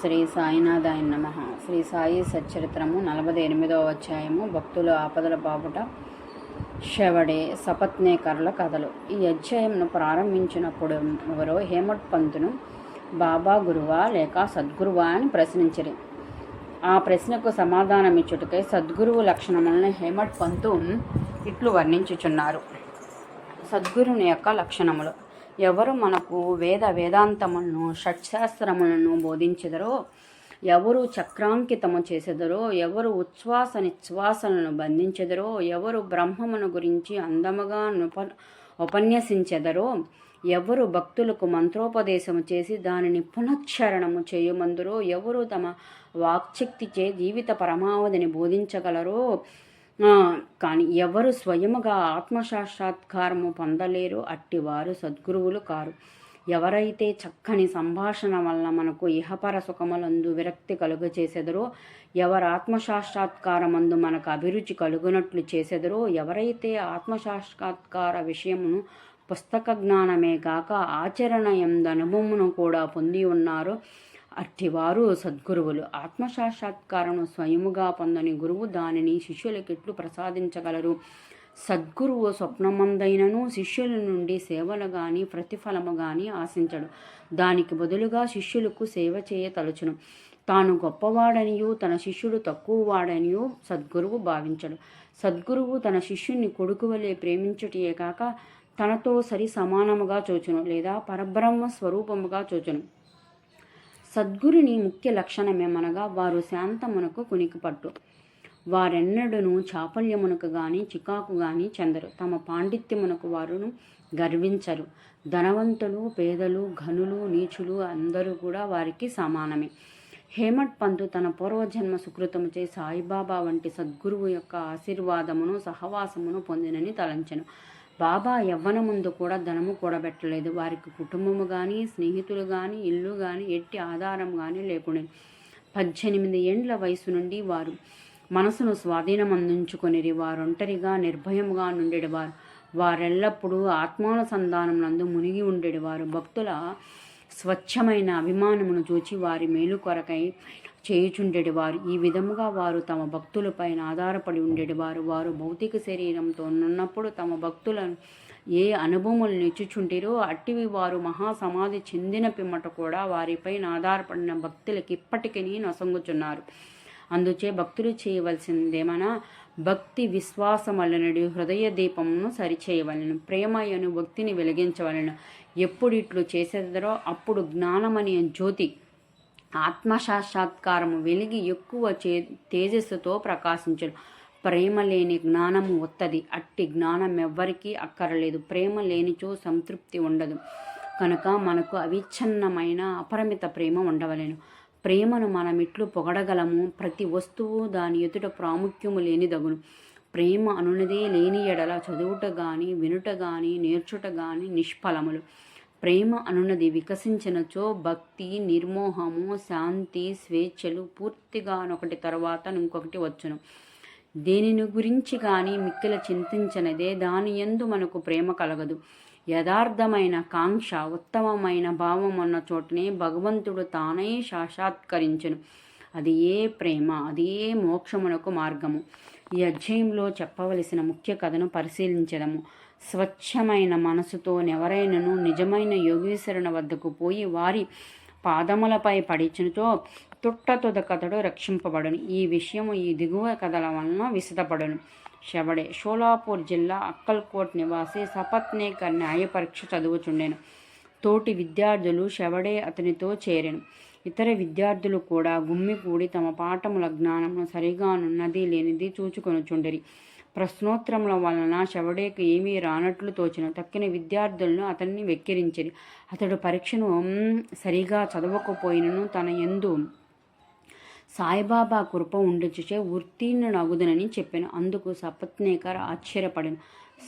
శ్రీ సాయినాథాయ నమ. శ్రీ సాయి సచ్చరిత్రము నలభై ఎనిమిదవ అధ్యాయము. భక్తులు ఆపదల బాబుట శవడే సపత్నేకర్ల కథలు. ఈ అధ్యాయంను ప్రారంభించినప్పుడు ఎవరో హేమట్ పంతును బాబా గురువా లేక సద్గురువా అని ప్రశ్నించరు. ఆ ప్రశ్నకు సమాధానమిచ్చుటకై సద్గురువు లక్షణములను హేమట్ పంతు ఇట్లు వర్ణించుచున్నారు. సద్గురుని యొక్క లక్షణములు. ఎవరు మనకు వేద వేదాంతములను షట్శాస్త్రములను బోధించెదరో ఎవరు చక్రాంకితము చేసెదరో ఎవరు ఉచ్ఛ్వాస నిశ్వాసలను బంధించెదరో ఎవరు బ్రహ్మమును గురించి అందముగా ఉప ఉపన్యసించెదరో ఎవరు భక్తులకు మంత్రోపదేశము చేసి దానిని పునఃక్షరణము చేయమందురో ఎవరు తమ వాక్శక్తిచే జీవిత పరమావధిని బోధించగలరో కానీ ఎవరు స్వయముగా ఆత్మసాక్షాత్కారము పొందలేరు. అట్టివారు సద్గురువులు కారు. ఎవరైతే చక్కని సంభాషణ వలన మనకు ఇహపర సుఖములందు విరక్తి కలుగచేసెదరో ఎవరు ఆత్మసాక్షాత్కారమందు మనకు అభిరుచి కలుగునట్లు చేసెదరో ఎవరైతే ఆత్మసాక్షాత్కార విషయమును పుస్తక జ్ఞానమే కాక ఆచరణ ఎందు అనుభవమును కూడా పొంది ఉన్నారో అట్టివారు సద్గురువులు. ఆత్మసాక్షాత్కారము స్వయముగా పొందని గురువు దానిని శిష్యులకెట్లు ప్రసాదించగలరు? సద్గురువు స్వప్నమందైనను శిష్యుల నుండి సేవలు గాని ప్రతిఫలము గాని ఆశించడు. దానికి బదులుగా శిష్యులకు సేవ చేయ తలుచును. తాను గొప్పవాడనియు తన శిష్యుడు తక్కువవాడనియు సద్గురువు భావించడు. సద్గురువు తన శిష్యుని కొడుకు వలె ప్రేమించుటయే కాక తనతో సరి సమానముగా చూచును లేదా పరబ్రహ్మ స్వరూపముగా చూచును. సద్గురుని ముఖ్య లక్షణమేమనగా వారు శాంతమునకు కునికిపట్టు. వారెన్నడూను చాపల్యమునకు గాని చికాకు గాని చెందరు. తమ పాండిత్యమునకు వారును గర్వించరు. ధనవంతులు పేదలు ఘనులు నీచులు అందరూ కూడా వారికి సమానమే. హేమట్ పంతు తన పూర్వజన్మ సుకృతముచే సాయిబాబా వంటి సద్గురువు యొక్క ఆశీర్వాదమును సహవాసమును పొందినని తలంచెను. బాబా యవ్వన ముందు కూడా ధనము కూడబెట్టలేదు. వారికి కుటుంబము కానీ స్నేహితులు కానీ ఇల్లు కానీ ఎట్టి ఆధారం కానీ లేకుండా పద్దెనిమిది ఏండ్ల వయసు నుండి వారు మనసును స్వాధీనం అందించుకొనిరి వారొంటరిగా నిర్భయముగా నుండేవారు వారెల్లప్పుడూ ఆత్మానుసంధానం నందు మునిగి ఉండేవారు భక్తుల స్వచ్ఛమైన అభిమానమును చూచి వారి మేలు కొరకై చేయుచుండెడివారు. ఈ విధముగా వారు తమ భక్తులపైన ఆధారపడి ఉండేటివారు వారు భౌతిక శరీరంతో ఉన్నప్పుడు తమ భక్తులను ఏ అనుభవములు నిచ్చుచుంటిరో అట్టివి వారు మహాసమాధి చెందిన పిమ్మట కూడా వారిపైన ఆధారపడిన భక్తులకి ఇప్పటికీ నొసంగుచున్నారు. అందుచే భక్తులు చేయవలసిందేమనా? భక్తి విశ్వాసమలనడు హృదయ దీపమును సరిచేయవలను. ప్రేమయను భక్తిని వెలిగించవలను. ఎప్పుడు ఇట్లు చేసేదరో అప్పుడు జ్ఞానమనే జ్యోతి ఆత్మసాక్షాత్కారము వెలిగి ఎక్కువ చే తేజస్సుతో ప్రకాశించను ప్రేమ లేని జ్ఞానము వత్తది అట్టి జ్ఞానం ఎవ్వరికీ అక్కరలేదు. ప్రేమ లేనిచో సంతృప్తి ఉండదు. కనుక మనకు అవిచ్ఛిన్నమైన అపరిమిత ప్రేమ ఉండవలేను. ప్రేమను మనమిట్లు పొగడగలము. ప్రతి వస్తువు దాని ఎదుట ప్రాముఖ్యము లేనిదగును. ప్రేమ అనునదే లేని ఎడల చదువుట గాని వినుట గాని నేర్చుట గాని నిష్ఫలములు. ప్రేమ అనున్నది వికసించినచో భక్తి నిర్మోహము శాంతి స్వేచ్ఛలు పూర్తిగా ఒకటి తర్వాత ఇంకొకటి వచ్చును. దేనిని గురించి కానీ మిక్కిల చింతించనిదే దాని ఎందు మనకు ప్రేమ కలగదు. యథార్థమైన కాంక్ష ఉత్తమమైన భావం ఉన్న చోటనే భగవంతుడు తానే సాక్షాత్కరించును. అది ఏ ప్రేమ అది ఏ మోక్షమునకు మార్గము. ఈ అధ్యాయంలో చెప్పవలసిన ముఖ్య కథను పరిశీలించడము స్వచ్ఛమైన మనసుతో ఎవరైనను నిజమైన యోగీశ్వరుని వద్దకు పోయి వారి పాదములపై పడిచినతో తుట్టతుద కథడు రక్షింపబడును. ఈ విషయము ఈ దిగువ కథల వలన విశదపడును. శవడే షోలాపూర్ జిల్లా అక్కల్కోట్ నివాసి సపత్నేకర్ న్యాయ పరీక్ష చదువుచుండెను. తోటి విద్యార్థులు శవడే అతనితో చేరెను. ఇతర విద్యార్థులు కూడా గుమ్మికూడి తమ పాఠముల జ్ఞానము సరిగానున్నది లేనిది చూచుకొనుచుండిరి. ప్రశ్నోత్తరముల వలన శవడేకు ఏమీ రానట్లు తోచిన తక్కిన విద్యార్థులను అతన్ని వెక్కిరించిరి. అతడు పరీక్షను సరిగా చదవకపోయినను తన ఎందు సాయిబాబా కృప ఉండుచుచే ఉత్తీర్ణునగుదునని చెప్పాను. అందుకు సపత్నేకర్ ఆశ్చర్యపడను.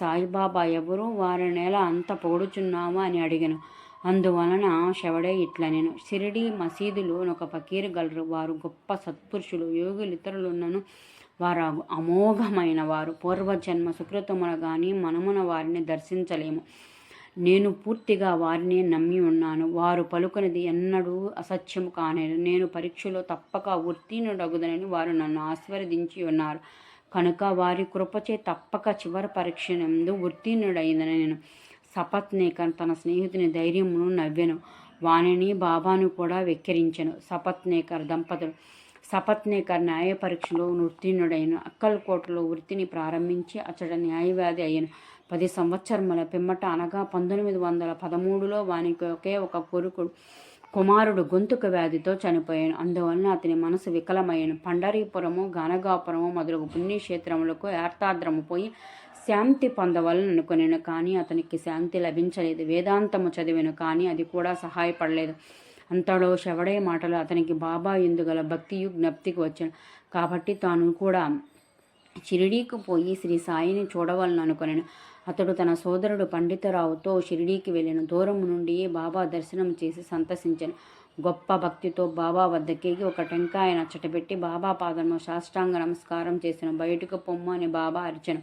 సాయిబాబా ఎవరు వారి నెల అంత పొగుడుచున్నావా అని అడిగాను. అందువలన శవడే ఇట్లా నేను. షిరిడి మసీదులో ఒక పకీరు గలరు. వారు గొప్ప సత్పురుషులు యోగులు ఇతరులున్నను వారు అమోఘమైన వారు. పూర్వజన్మ సుకృతమున కానీ మనమున వారిని దర్శించలేము. నేను పూర్తిగా వారిని నమ్మి ఉన్నాను. వారు పలుకునేది ఎన్నడూ అసత్యము కానేదు నేను పరీక్షలో తప్పక ఉత్తీర్ణుడగుదనని వారు నన్ను ఆశీర్వదించి ఉన్నారు. కనుక వారి కృపచే తప్పక చివరి పరీక్ష నందు ఉత్తీర్ణుడైందని నేను సపత్నేకర్ తన స్నేహితుని ధైర్యమును నవ్వెను. వాణిని బాబాను కూడా వెక్కిరించెను. సపత్నేకర్ దంపతులు సపత్నేకర్ న్యాయ పరీక్షలో ఉత్తీర్ణుడైన అక్కల్కోటలో వృత్తిని ప్రారంభించి అతడు న్యాయవాది అయ్యను. పది సంవత్సరముల పిమ్మట అనగా పంతొమ్మిది వందల పదమూడులో వానికి ఒకే ఒక కొడుకు కుమారుడు గొంతుక వ్యాధితో చనిపోయాను. అందువలన అతని మనసు వికలమయ్యాను. పండరీపురము గానగాపురము మొదలగు పుణ్యక్షేత్రములకు యార్థాద్రము పోయి శాంతి పొందవలని అనుకునేను కానీ అతనికి శాంతి లభించలేదు. వేదాంతము చదివాను కానీ అది కూడా సహాయపడలేదు. అంతలో శవడే మాటలు అతనికి బాబా ఎందుగల భక్తియు జ్ఞప్తికి వచ్చాను. కాబట్టి తాను కూడా షిరిడీకి పోయి శ్రీ సాయిని చూడవాలని అనుకునేను అతడు తన సోదరుడు పండితరావుతో షిరిడీకి వెళ్ళిన. దూరం నుండి బాబా దర్శనం చేసి సంతసించాను. గొప్ప భక్తితో బాబా వద్దకేగి ఒక టెంకాయ నచ్చటపెట్టి బాబా పాదము సాష్టాంగ నమస్కారం చేసిన. బయటకు పొమ్ము అని బాబా అర్చను.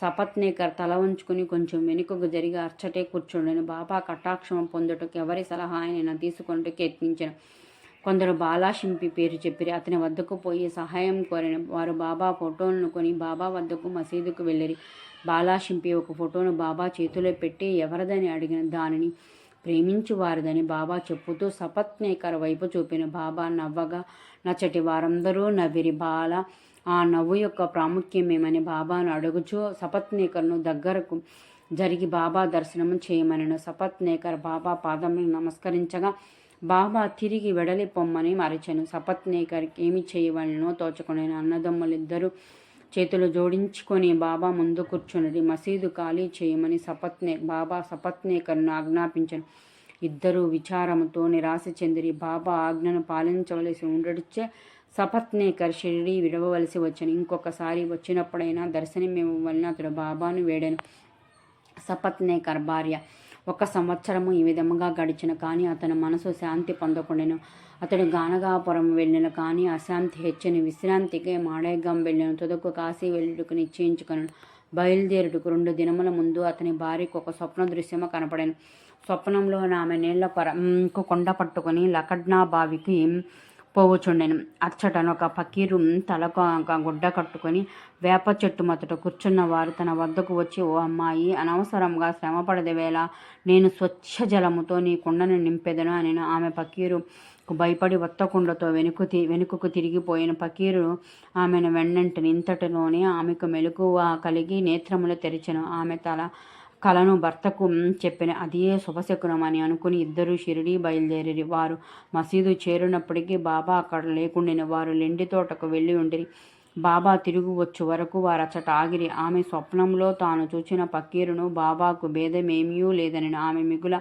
సపత్నేకర్ తల ఉంచుకుని కొంచెం వెనుకకు జరిగి అర్చటే కూర్చుండెను. బాబా కటాక్షం పొందుటకు ఎవరి సలహా అయినా తీసుకుంటూ యత్నించను. కొందరు బాలాశింపి పేరు చెప్పిరి. అతని వద్దకు పోయి సహాయం కోరిన. వారు బాబా ఫోటోలను కొని బాబా వద్దకు మసీదుకు వెళ్ళిరి. బాలాశింపి ఒక ఫోటోను బాబా చేతిలో పెట్టి ఎవరిదని అడిగిన దానిని ప్రేమించువారిదని బాబా చెప్పుతూ సపత్నేకర్ వైపు చూపిన బాబా నవ్వగా నచ్చటి వారందరూ నవ్విరి బాల. ఆ నవ్వు యొక్క ప్రాముఖ్యమేమని బాబాను అడుగుచూ. సపత్నేకర్ను దగ్గరకు జరిగి బాబా దర్శనం చేయమనను. సపత్నేకర్ బాబా పాదములు నమస్కరించగా బాబా తిరిగి వెడలి పొమ్మని మరచెను. సపత్నేకర్కి ఏమి చేయవలనో తోచుకునే అన్నదమ్ములిద్దరూ చేతులు జోడించుకొని బాబా ముందు కూర్చున్నది. మసీదు ఖాళీ చేయమని సపత్నే బాబా సపత్నేకర్ను ఆజ్ఞాపించను. ఇద్దరు విచారముతో నిరాశ చెందిరి. బాబా ఆజ్ఞను పాలించవలసి ఉండడిచ్చే సపత్నేకర్ షిరిడి విడవవలసి వచ్చాను. ఇంకొకసారి వచ్చినప్పుడైనా దర్శనమివ్వవలన అతడు బాబాను వేడాను. సపత్నేకర్ భార్య ఒక సంవత్సరము ఈ విధముగా గడిచిన కానీ అతని మనసు శాంతి పొందకుండాను. అతడు గానగాపురం వెళ్ళిన కానీ అశాంతి హెచ్చని విశ్రాంతికి మాడేగం వెళ్ళిన. తుదకు కాశీ వెళ్ళుటకు నిశ్చయించుకును బయలుదేరుటకు రెండు దినముల ముందు అతని భార్యకు ఒక స్వప్న దృశ్యము కనపడాను. స్వప్నంలో ఆమె నీళ్ళ కొర కొండ పట్టుకొని లకడ్నా బావికి పోవుచుండెను అచ్చటను ఒక పకీరు తలకు ఒక గుడ్డ కట్టుకొని వేప చెట్టు మొదట కూర్చున్న వారు తన వద్దకు వచ్చి ఓ అమ్మాయి అనవసరంగా శ్రమపడదే వేళ నేను స్వచ్ఛ జలముతో నీ కుండను నింపెదను అని ఆమె పకీరు భయపడి వత్తకుండతో వెనుకు వెనుకకు తిరిగిపోయిన పకీరు ఆమెను వెన్నంటిని ఇంతటిలోనే ఆమెకు మెలకువ కలిగి నేత్రములు తెరిచెను. ఆమె తల కలను భర్తకు చెప్పిన అదే శుభశకునం అని అనుకుని ఇద్దరు షిరిడీ బయలుదేరి వారు మసీదు చేరినప్పటికీ బాబా అక్కడ లేకుండిన. వారు లెండి తోటకు వెళ్ళి ఉండిరి. బాబా తిరుగు వచ్చు వరకు వారు ఆగిరి. ఆమె స్వప్నంలో తాను చూచిన పకీరును బాబాకు భేదమేమీ లేదని ఆమె మిగుల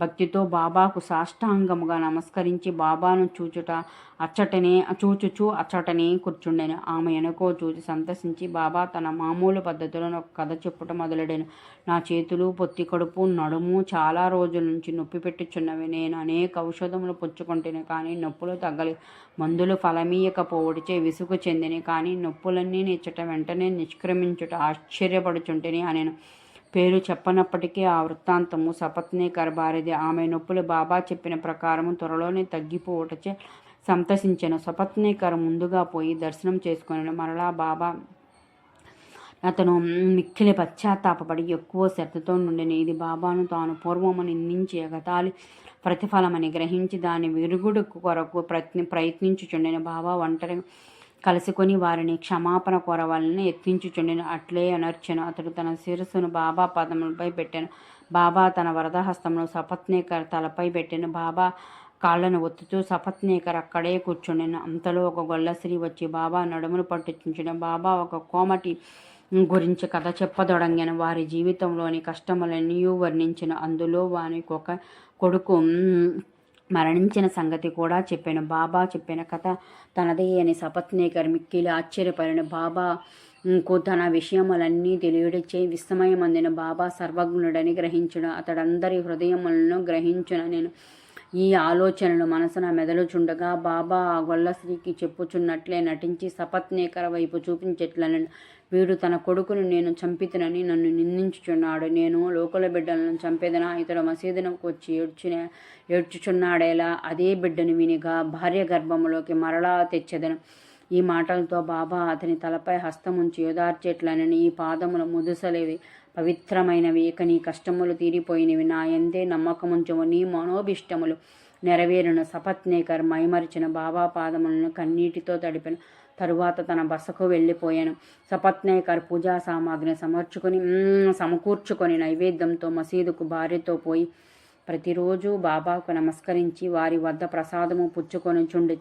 భక్తితో బాబాకు సాష్టాంగముగా నమస్కరించి బాబాను చూచుట అచ్చటనే చూచుచూ అచ్చటనే కూర్చుండెను. ఆమె ఎనకో చూచి సంతసించి బాబా తన మామూలు పద్ధతిలో ఒక కథ చెప్పుట మొదలెడాను. నా చేతులు పొత్తి కడుపు నడుము చాలా రోజుల నుంచి నొప్పి పెట్టుచున్నవి. నేను అనేక ఔషధములు పుచ్చుకుంటాను కానీ నొప్పులు తగ్గలి. మందులు ఫలమీయకపోవడిచే విసుగు చెందిని కానీ నొప్పులన్నీ నిచ్చట వెంటనే నిష్క్రమించుట ఆశ్చర్యపడుచుంటేనే అనేను. పేరు చెప్పనప్పటికీ ఆ వృత్తాంతము సపత్నేకర్ భార్యది ఆమె నొప్పులు బాబా చెప్పిన ప్రకారము త్వరలోనే తగ్గిపోవటచే సంతసించను. సపత్నీకర ముందుగా పోయి దర్శనం చేసుకుని మరలా బాబా అతను మిక్కిలి పశ్చాత్తాపడి ఎక్కువ శ్రద్ధతో నుండిన. ఇది బాబాను తాను పూర్వము నిందించి ఎగతాళి ప్రతిఫలమని గ్రహించి దాని విరుగుడు కొరకు ప్రయత్ని ప్రయత్నించుచుండిన. బాబా ఒంటరి కలుసుకొని వారిని క్షమాపణ కోరవాలని ఎత్తించుచుండెను అట్లే అనర్చను. అతడు తన శిరస్సును బాబా పదములపై పెట్టాను. బాబా తన వరదహస్తమును సపత్నేకర్ తలపై పెట్టాను. బాబా కాళ్ళను ఒత్తుతూ సపత్నేకర్ అక్కడే కూర్చుండెను. అంతలో ఒక గొల్లశ్రీ వచ్చి బాబా నడుమును పట్టుచుంచిన బాబా ఒక కోమటి గురించి కథ చెప్పదొడంగాను. వారి జీవితంలోని కష్టములన్నీ వర్ణించిన. అందులో వానికి ఒక కొడుకు మరణించిన సంగతి కూడా చెప్పాను. బాబా చెప్పిన కథ తనదే అని సపత్నేకర్ మిక్కిలి ఆశ్చర్యపడిన బాబా తన విషయములన్నీ తెలియడిచ్చే విస్మయం అందిన బాబా సర్వజ్ఞుడని గ్రహించును. అతడందరి హృదయములను గ్రహించున. నేను ఈ ఆలోచనలు మనసున మెదలుచుండగా బాబా ఆ గొల్లశ్రీకి చెప్పుచున్నట్లే నటించి సపత్నేకర వైపు చూపించట్లనను. వీడు తన కొడుకును నేను చంపితనని నన్ను నిందించుచున్నాడు. నేను లోకల బిడ్డలను చంపేదనా? ఇతడు మసీదునకు వచ్చి ఏడ్చిన ఏడ్చుచున్నాడేలా? అదే బిడ్డను వినిగా భార్య గర్భములోకి మరలా తెచ్చెదను. ఈ మాటలతో బాబా అతని తలపై హస్తముంచి యోదార్చేట్లనని ఈ పాదములు ముదుసలేవి. పవిత్రమైనవి ఇక నీ కష్టములు తీరిపోయినవి. నా ఎందే నమ్మకముంచము నీ మనోభిష్టములు. నెరవేరును సపత్నేకర్ మైమరిచిన బాబా పాదములను కన్నీటితో తడిపిన తరువాత తన బసకు వెళ్ళిపోయాను. సపత్నేకర్ పూజా సామాగ్రిని సమర్చుకొని సమకూర్చుకొని నైవేద్యంతో మసీదుకు భార్యతో పోయి ప్రతిరోజు బాబాకు నమస్కరించి వారి వద్ద ప్రసాదము పుచ్చుకొని చుండి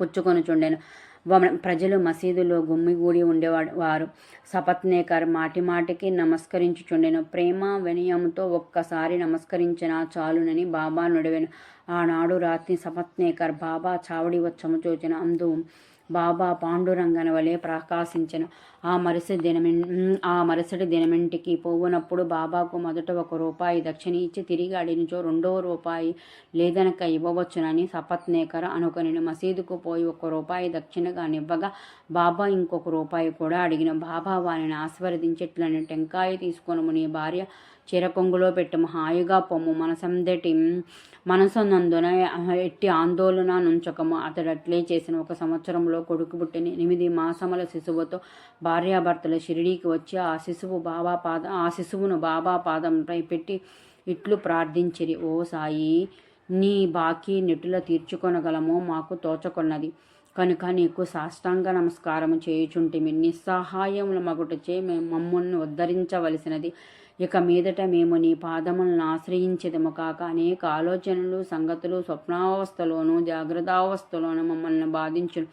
పుచ్చుకొనుచుండెను. వ- ప్రజలు మసీదులో గుమ్మిగూడి ఉండేవాడు వారు సపత్నేకర్ మాటి మాటికి నమస్కరించుచుండెను. ప్రేమ వినయంతో ఒక్కసారి నమస్కరించిన చాలునని బాబా నుడివెను. ఆనాడు రాత్రి సపత్నేకర్ బాబా చావడి వచ్చము చూచిన. అందు బాబా పాండురంగన వలె ప్రకాశించను. ఆ మరుసటి దినమి ఆ మరుసటి దినమింటికి పోవునప్పుడు బాబాకు మొదట ఒక రూపాయి దక్షిణ ఇచ్చి తిరిగి అడినిచో రెండో రూపాయి లేదనక ఇవ్వవచ్చునని సపత్నేకర అనుకుని మసీదుకు పోయి ఒక రూపాయి దక్షిణగా నివ్వగా బాబా ఇంకొక రూపాయి కూడా అడిగిన. బాబా వారిని ఆశీర్వదించేట్లని టెంకాయ తీసుకొనుము. నీ భార్య చిరకొంగులో పెట్టము హాయిగా పొమ్ము. మనసందటి మనసునందున ఎట్టి ఆందోళన నుంచకము. అతడు అట్లే చేసిన ఒక సంవత్సరంలో కొడుకు పుట్టిన ఎనిమిది మాసముల శిశువుతో భార్యాభర్తలు షిరిడీకి వచ్చి ఆ శిశువు బాబా పాద ఆ శిశువును బాబా పాదంపై పెట్టి ఇట్లు ప్రార్థించిరి. ఓ సాయి నీ బాకీ నెటుల తీర్చుకొనగలమో. మాకు తోచకొన్నది. కనుక నీకు సాష్టాంగ నమస్కారం చేయుచుంటిమి. నిస్సహాయముల మగుటచే మేము మమ్మల్ని ఉద్ధరించవలసినది. ఇక మీదట మేము నీ పాదములను ఆశ్రయించదము కాక అనేక ఆలోచనలు సంగతులు స్వప్నావస్థలోను జాగ్రత్తావస్థలోను మమ్మల్ని బాధించును.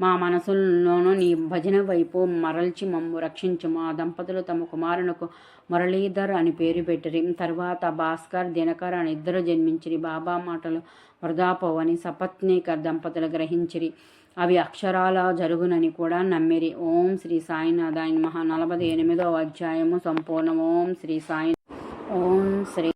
మా మనసుల్లోనూ నీ భజన వైపు మరల్చి మమ్ము రక్షించము ఆ దంపతులు తమ కుమారునకు మురళీధర్ అని పేరు పెట్టిరి. తర్వాత భాస్కర్ దినకర్ అని ఇద్దరు జన్మించిరి. బాబా మాటలు వృధాపోవని సపత్నీకర్ దంపతులు గ్రహించిరి. అవి అక్షరాల జరుగునని కూడా నమ్మిరి. ఓం శ్రీ సాయినాథాయన మహా నలభై ఎనిమిదవ అధ్యాయము సంపూర్ణం. ఓం శ్రీ సాయి ఓం శ్రీ